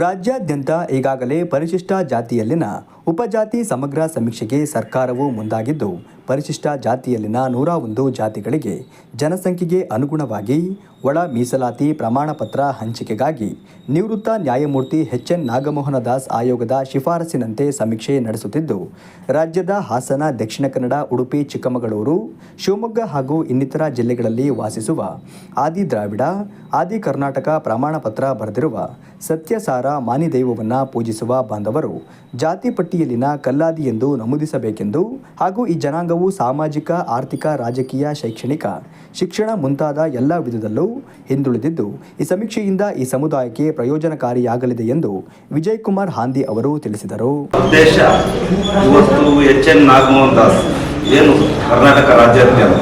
ರಾಜ್ಯಾದ್ಯಂತ ಈಗಾಗಲೇ ಪರಿಶಿಷ್ಟ ಜಾತಿಯಲ್ಲಿನ ಉಪಜಾತಿ ಸಮಗ್ರ ಸಮೀಕ್ಷೆಗೆ ಸರ್ಕಾರವು ಮುಂದಾಗಿದ್ದು, ಪರಿಶಿಷ್ಟ ಜಾತಿಯಲ್ಲಿನ ನೂರ ಒಂದು ಜಾತಿಗಳಿಗೆ ಜನಸಂಖ್ಯೆಗೆ ಅನುಗುಣವಾಗಿ ಒಳ ಮೀಸಲಾತಿ ಪ್ರಮಾಣ ಪತ್ರ ಹಂಚಿಕೆಗಾಗಿ ನಿವೃತ್ತ ನ್ಯಾಯಮೂರ್ತಿ ಎಚ್ ಎನ್ ನಾಗಮೋಹನ ದಾಸ್ ಆಯೋಗದ ಶಿಫಾರಸಿನಂತೆ ಸಮೀಕ್ಷೆ ನಡೆಸುತ್ತಿದ್ದು, ರಾಜ್ಯದ ಹಾಸನ, ದಕ್ಷಿಣ ಕನ್ನಡ, ಉಡುಪಿ, ಚಿಕ್ಕಮಗಳೂರು, ಶಿವಮೊಗ್ಗ ಹಾಗೂ ಇನ್ನಿತರ ಜಿಲ್ಲೆಗಳಲ್ಲಿ ವಾಸಿಸುವ ಆದಿ ದ್ರಾವಿಡ, ಆದಿ ಕರ್ನಾಟಕ ಪ್ರಮಾಣ ಪತ್ರ ಬರೆದಿರುವ ಸತ್ಯಸಾರ ಮಾನಿದೈವವನ್ನು ಪೂಜಿಸುವ ಬಾಂಧವರು ಜಾತಿ ಪಟ್ಟಿಯಲ್ಲಿನ ಕಲ್ಲಾದಿ ಎಂದು ನಮೂದಿಸಬೇಕೆಂದು ಹಾಗೂ ಈ ಜನಾಂಗವು ಸಾಮಾಜಿಕ, ಆರ್ಥಿಕ, ರಾಜಕೀಯ, ಶೈಕ್ಷಣಿಕ ಶಿಕ್ಷಣ ಮುಂತಾದ ಎಲ್ಲ ವಿಧದಲ್ಲೂ ಹಿಂದುಳಿದಿದ್ದು, ಈ ಸಮೀಕ್ಷೆಯಿಂದ ಈ ಸಮುದಾಯಕ್ಕೆ ಪ್ರಯೋಜನಕಾರಿಯಾಗಲಿದೆ ಎಂದು ವಿಜಯ್ ಕುಮಾರ್ ಹಾಂದಿ ಅವರು ತಿಳಿಸಿದರು. ಉದ್ದೇಶ ಇವತ್ತು ಎಚ್ ಎನ್ ದಾಸ್ ಏನು ಕರ್ನಾಟಕ ರಾಜ್ಯಾದ್ಯಂತ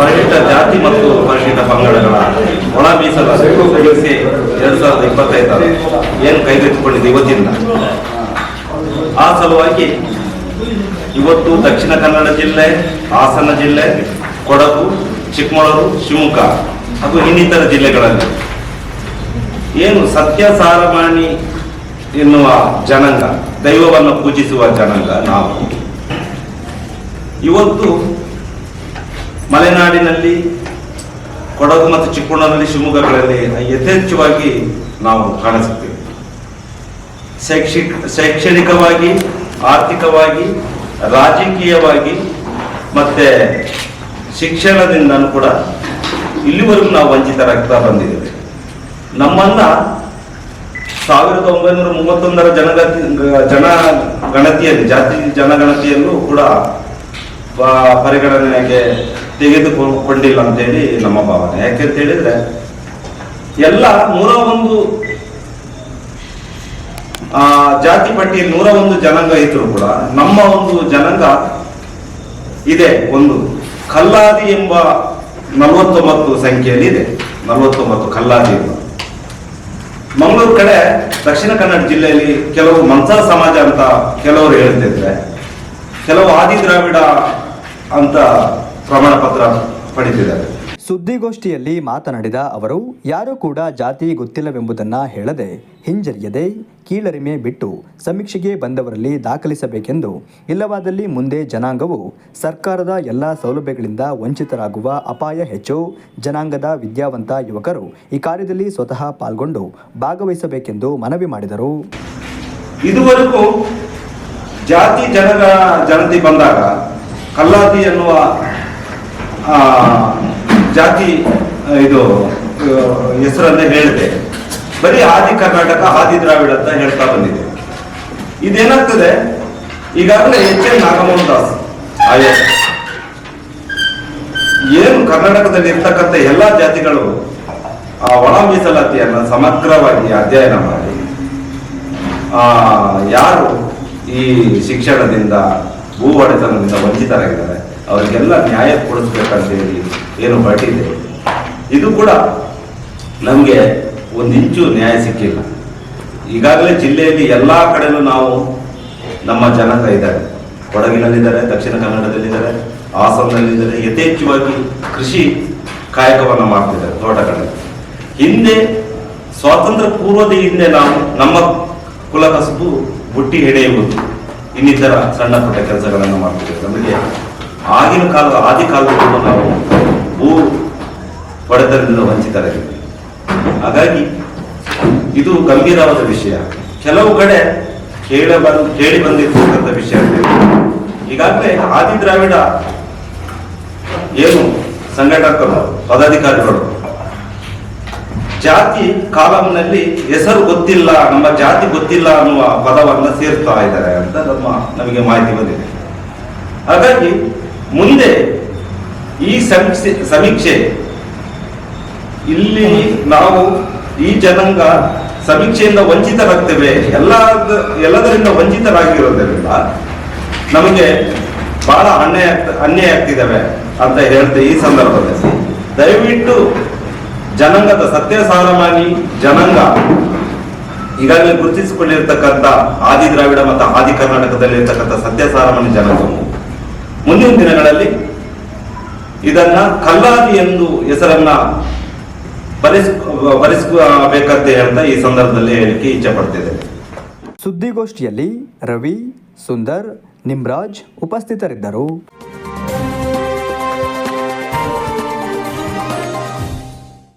ಪರಿಶಿಷ್ಟ ಜಾತಿ ಮತ್ತು ಪರಿಶಿಷ್ಟ ಪಂಗಡಗಳ ಒಳ ಮೀಸಲು ಸಮೀಕ್ಷೆ ಎರಡ್ ಸಾವಿರದ ಇಪ್ಪತ್ತೈದರ ಏನು ಕೈಗೆತ್ತಿಕೊಂಡಿದೆ ಇವತ್ತಿಂದ? ಆ ಸಲುವಾಗಿ ಇವತ್ತು ದಕ್ಷಿಣ ಕನ್ನಡ ಜಿಲ್ಲೆ, ಹಾಸನ ಜಿಲ್ಲೆ, ಕೊಡಗು, ಚಿಕ್ಕಮಗಳೂರು, ಶಿವಮೊಗ್ಗ, ಹಾಗೂ ಇನ್ನಿತರ ಜಿಲ್ಲೆಗಳಲ್ಲಿ ಏನು ಸತ್ಯ ಸಾರಮಾಣಿ ಎನ್ನುವ ಜನಾಂಗ, ದೈವವನ್ನು ಪೂಜಿಸುವ ಜನಾಂಗ ನಾವು. ಇವತ್ತು ಮಲೆನಾಡಿನಲ್ಲಿ ಕೊಡಗು ಮತ್ತು ಚಿಕ್ಕಮಗಳೂರಲ್ಲಿ ಶಿವಮೊಗ್ಗಗಳಲ್ಲಿ ಯಥೇಚ್ಛವಾಗಿ ನಾವು ಕಾಣಿಸುತ್ತೇವೆ. ಶೈಕ್ಷಣಿಕವಾಗಿ, ಆರ್ಥಿಕವಾಗಿ, ರಾಜಕೀಯವಾಗಿ ಮತ್ತೆ ಶಿಕ್ಷಣದಿಂದನೂ ಕೂಡ ಇಲ್ಲಿವರೆಗೂ ನಾವು ವಂಚಿತರಾಗ್ತಾ ಬಂದಿದ್ದೇವೆ. ನಮ್ಮನ್ನ ಸಾವಿರದ ಒಂಬೈನೂರ ಮೂವತ್ತೊಂದರ ಜನಗತಿ ಜನ ಗಣತಿಯಲ್ಲಿ ಜಾತಿ ಜನಗಣತಿಯಲ್ಲೂ ಕೂಡ ಪರಿಗಣನೆಗೆ ತೆಗೆದುಕೊಂಡಿಲ್ಲ ಅಂತೇಳಿ ನಮ್ಮ ಭಾವನೆ. ಯಾಕೆಂತ ಹೇಳಿದ್ರೆ ಎಲ್ಲ ನೂರ ಒಂದು ಆ, ಜಾತಿ ಪಟ್ಟಿಯಲ್ಲಿ ನೂರ ಒಂದು ಜನಾಂಗ ಇದ್ರು ಕೂಡ ನಮ್ಮ ಒಂದು ಜನಾಂಗ ಇದೆ. ಒಂದು ಕಲ್ಲಾದಿ ಎಂಬ ನಲವತ್ತೊಂಬತ್ತು ಸಂಖ್ಯೆಯಲ್ಲಿ ಇದೆ. ನಲವತ್ತೊಂಬತ್ತು ಕಲ್ಲಾದಿ ಎಂಬ. ಮಂಗಳೂರು ಕಡೆ ದಕ್ಷಿಣ ಕನ್ನಡ ಜಿಲ್ಲೆಯಲ್ಲಿ ಕೆಲವು ಮನ್ಸಾ ಸಮಾಜ ಅಂತ ಕೆಲವರು ಹೇಳ್ತಿದ್ರೆ ಕೆಲವು ಆದಿ ದ್ರಾವಿಡ ಅಂತ ಪ್ರಮಾಣ ಪತ್ರ ಪಡಿತಿದ್ದಾರೆ. ಸುದ್ದಿಗೋಷ್ಠಿಯಲ್ಲಿ ಮಾತನಾಡಿದ ಅವರು ಯಾರೂ ಕೂಡ ಜಾತಿ ಗೊತ್ತಿಲ್ಲವೆಂಬುದನ್ನು ಹೇಳದೆ ಹಿಂಜರಿಯದೆ ಕೀಳರಿಮೆ ಬಿಟ್ಟು ಸಮೀಕ್ಷೆಗೆ ಬಂದವರಲ್ಲಿ ದಾಖಲಿಸಬೇಕೆಂದು ಇಲ್ಲವಾದಲ್ಲಿ ಮುಂದೆ ಜನಾಂಗವು ಸರ್ಕಾರದ ಎಲ್ಲ ಸೌಲಭ್ಯಗಳಿಂದ ವಂಚಿತರಾಗುವ ಅಪಾಯ ಹೆಚ್ಚು. ಜನಾಂಗದ ವಿದ್ಯಾವಂತ ಯುವಕರು ಈ ಕಾರ್ಯದಲ್ಲಿ ಸ್ವತಃ ಪಾಲ್ಗೊಂಡು ಭಾಗವಹಿಸಬೇಕೆಂದು ಮನವಿ ಮಾಡಿದರು. ಇದುವರೆಗೂ ಜಾತಿ ಜನಗ ಜನತೆ ಬಂದಾಗ ಕಲ್ಲಾತಿ ಎನ್ನುವ ಜಾತಿ ಇದು ಹೆಸರನ್ನೇ ಹೇಳಿದೆ. ಬರೀ ಆದಿ ಕರ್ನಾಟಕ ಆದಿ ದ್ರಾವಿಡ ಅಂತ ಹೇಳ್ತಾ ಬಂದಿದೆ. ಇದೇನಾಗ್ತದೆ? ಈಗಾಗಲೇ ಎಚ್ ಎನ್ ನಾಗಮೋಹನ್ ದಾಸ್ ಆಯಸ್ ಏನು ಕರ್ನಾಟಕದಲ್ಲಿ ಇರ್ತಕ್ಕಂಥ ಎಲ್ಲ ಜಾತಿಗಳು ಆ ಒಳ ಮೀಸಲಾತಿಯನ್ನು ಸಮಗ್ರವಾಗಿ ಅಧ್ಯಯನ ಮಾಡಿ ಆ, ಯಾರು ಈ ಶಿಕ್ಷಣದಿಂದ ಭೂ ಒಡೆತನದಿಂದ ವಂಚಿತರಾಗಿದ್ದಾರೆ? ಅವರಿಗೆಲ್ಲ ನ್ಯಾಯ ಕೊಡಿಸ್ಬೇಕಂತ ಹೇಳಿ ಏನು ಹೊರಟಿದೆ. ಇದು ಕೂಡ ನಮಗೆ ಒಂದಿಂಚು ನ್ಯಾಯ ಸಿಕ್ಕಿಲ್ಲ. ಈಗಾಗಲೇ ಜಿಲ್ಲೆಯಲ್ಲಿ ಎಲ್ಲ ಕಡೆನೂ ನಾವು ನಮ್ಮ ಜನಾಂಗ ಇದ್ದಾರೆ. ಕೊಡಗಿನಲ್ಲಿದ್ದಾರೆ, ದಕ್ಷಿಣ ಕನ್ನಡದಲ್ಲಿದ್ದಾರೆ ಹಾಸನದಲ್ಲಿದ್ದಾರೆ ಯಥೇಚ್ಛವಾಗಿ ಕೃಷಿ ಕಾಯಕವನ್ನು ಮಾಡ್ತಿದ್ದಾರೆ ತೋಟಗಳಲ್ಲಿ. ಹಿಂದೆ ಸ್ವಾತಂತ್ರ್ಯ ಪೂರ್ವದ ಹಿಂದೆ ನಾವು ನಮ್ಮ ಕುಲ ಕಸುಬು ಬುಟ್ಟಿ ಹೆಣೆಯುವುದು ಇನ್ನಿತರ ಸಣ್ಣ ಪುಟ್ಟ ಕೆಲಸಗಳನ್ನು ಮಾಡ್ತಿದ್ದೇವೆ. ನಮಗೆ ಆಗಿನ ಕಾಲದ ಆದಿ ಕಾಲದಲ್ಲೂ ನಾವು ಭೂ ಪಡೆದರಿಂದ ವಂಚಿತರಾಗಿದ್ದೇವೆ ಹಾಗಾಗಿ ಇದು ಗಂಭೀರವಾದ ವಿಷಯ. ಕೆಲವು ಕಡೆ ಕೇಳ ಬಂದು, ಕೇಳಿ ಬಂದಿರ್ತಕ್ಕಂಥ ವಿಷಯ ಈಗಾಗಲೇ ಆದಿ ದ್ರಾವಿಡ ಏನು ಸಂಘಟಕರು ಪದಾಧಿಕಾರಿಗಳು ಜಾತಿ ಕಾಲಂನಲ್ಲಿ ಹೆಸರು ಗೊತ್ತಿಲ್ಲ, ನಮ್ಮ ಜಾತಿ ಗೊತ್ತಿಲ್ಲ ಅನ್ನುವ ಪದವನ್ನು ಸೇರ್ತಾ ಇದ್ದಾರೆ ಅಂತ ನಮ್ಮ ನಮಗೆ ಮಾಹಿತಿ ಬಂದಿದೆ. ಹಾಗಾಗಿ ಮುಂದೆ ಈ ಸಮೀಕ್ಷೆ ಸಮೀಕ್ಷೆ. ಇಲ್ಲಿ ನಾವು ಈ ಜನಾಂಗ ಸಮೀಕ್ಷೆಯಿಂದ ವಂಚಿತರಾಗ್ತೇವೆ. ಎಲ್ಲ ಎಲ್ಲದರಿಂದ ವಂಚಿತರಾಗಿರೋದ್ರಿಂದ ನಮಗೆ ಬಹಳ ಅನ್ಯಾಯ ಅನ್ಯಾಯ ಆಗ್ತಿದ್ದಾವೆ ಅಂತ ಹೇಳ್ತೇವೆ ಈ ಸಂದರ್ಭದಲ್ಲಿ. ದಯವಿಟ್ಟು ಜನಾಂಗದ ಸತ್ಯ ಸಾರಮಾನಿ ಜನಾಂಗ ಈಗಾಗಲೇ ಗುರುತಿಸಿಕೊಂಡಿರ್ತಕ್ಕಂಥ ಆದಿ ದ್ರಾವಿಡ ಮತ್ತು ಆದಿ ಕರ್ನಾಟಕದಲ್ಲಿ ಇರ್ತಕ್ಕಂಥ ಸತ್ಯ ಸಾರಮಾನಿ ಜನಾಂಗವು ಮುಂದಿನ ದಿನಗಳಲ್ಲಿ ಇದನ್ನ ಕಲ್ಲಾದಿ ಎಂದು ಹೆಸರನ್ನ ಬರೆಸ್ಕೋಬೇಕಂತೆ ಅಂತ ಈ ಸಂದರ್ಭದಲ್ಲಿ ಹೇಳಿಕೆ ಇಚ್ಛೆ ಪಡ್ತಿದೆ ಸುದ್ದಿಗೋಷ್ಠಿಯಲ್ಲಿ ರವಿ, ಸುಂದರ್, ನಿಮ್ರಾಜ್ ಉಪಸ್ಥಿತರಿದ್ದರು.